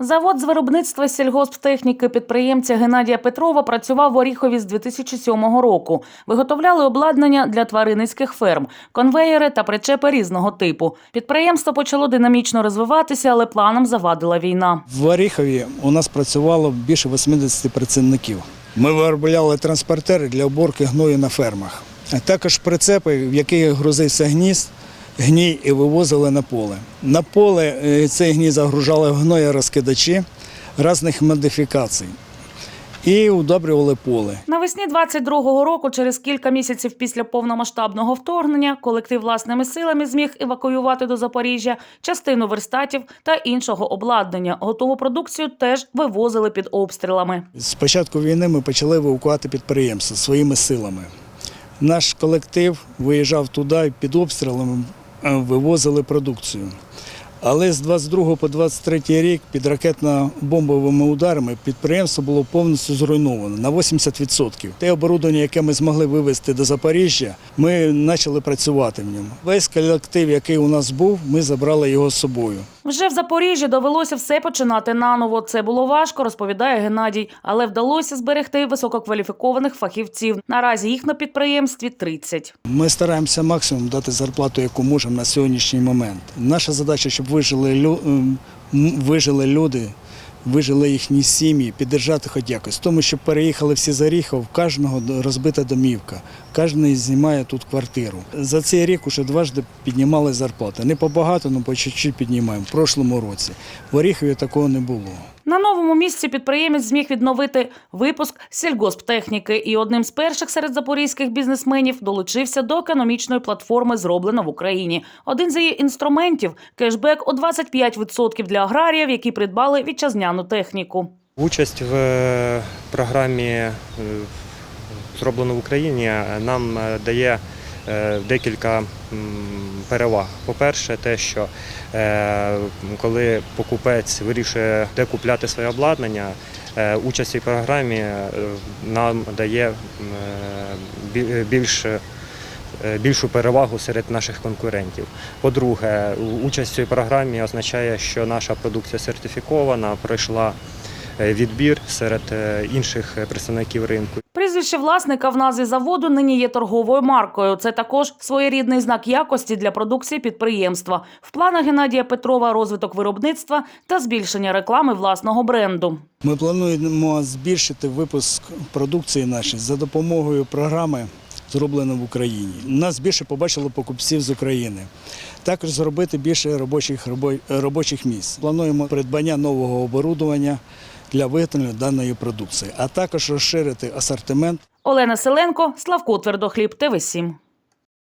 Завод з виробництва сільгосптехніки підприємця Геннадія Петрова працював в Оріхові з 2007 року. Виготовляли обладнання для тваринницьких ферм, конвеєри та причепи різного типу. Підприємство почало динамічно розвиватися, але планам завадила війна. В Оріхові у нас працювало більше 80 працівників. Ми виробляли транспортери для уборки гною на фермах, а також прицепи, в яких грузився гніз, гній і вивозили на поле. На поле е, цей гній загружали гноєрозкидачі різних модифікацій і удобрювали поле. Навесні 22-го року, через кілька місяців після повномасштабного вторгнення, колектив власними силами зміг евакуювати до Запоріжжя частину верстатів та іншого обладнання. Готову продукцію теж вивозили під обстрілами. З початку війни ми почали евакувати підприємство своїми силами. Наш колектив виїжджав туди під обстрілами вивозили продукцію. Але з 22 по 23 рік під ракетно-бомбовими ударами підприємство було повністю зруйновано на 80%. Те оборудовання, яке ми змогли вивезти до Запоріжжя, ми почали працювати в ньому. Весь колектив, який у нас був, ми забрали його з собою. Вже в Запоріжжі довелося все починати наново. Це було важко, розповідає Геннадій, але вдалося зберегти висококваліфікованих фахівців. Наразі їх на підприємстві 30. Ми стараємося максимум дати зарплату, яку можемо на сьогоднішній момент. Наша задача, щоб вижили, лю- ем, вижили люди, вижили їхні сім'ї, піддержати хоч якось. Тому що переїхали всі з Оріхов, кожного розбита домівка, кожен знімає тут квартиру. За цей рік уже дважди піднімали зарплати. Не побагато, але по чуть-чуть піднімаємо. В прошлому році. В Оріхові такого не було. На новому місці підприємець зміг відновити випуск сільгосптехніки і одним з перших серед запорізьких бізнесменів долучився до економічної платформи «Зроблено в Україні. Один з її інструментів кешбек у 25% для аграріїв, які придбали вітчизняну техніку. Участь в е, програмі е, зроблено в Україні нам е, дає декілька переваг. По-перше, те, що е, коли покупець вирішує, де купляти своє обладнання, е, участь у програмі е, нам дає е, більш е, більшу перевагу серед наших конкурентів. По-друге, участь у цій програмі означає, що наша продукція сертифікована, пройшла е, відбір серед е, інших представників ринку. Прізвище власника в назві заводу нині є торговою маркою. Це також своєрідний знак якості для продукції підприємства. В планах Геннадія Петрова розвиток виробництва та збільшення реклами власного бренду. Ми плануємо збільшити випуск продукції нашої за допомогою програми зроблено в Україні. Нас більше побачило покупців з України. Також зробити більше робочих робочих місць. Плануємо придбання нового оборудування для виготовлення даної продукції, а також розширити асортимент. Олена Селенко, Славко Твердохліб, ТВ 7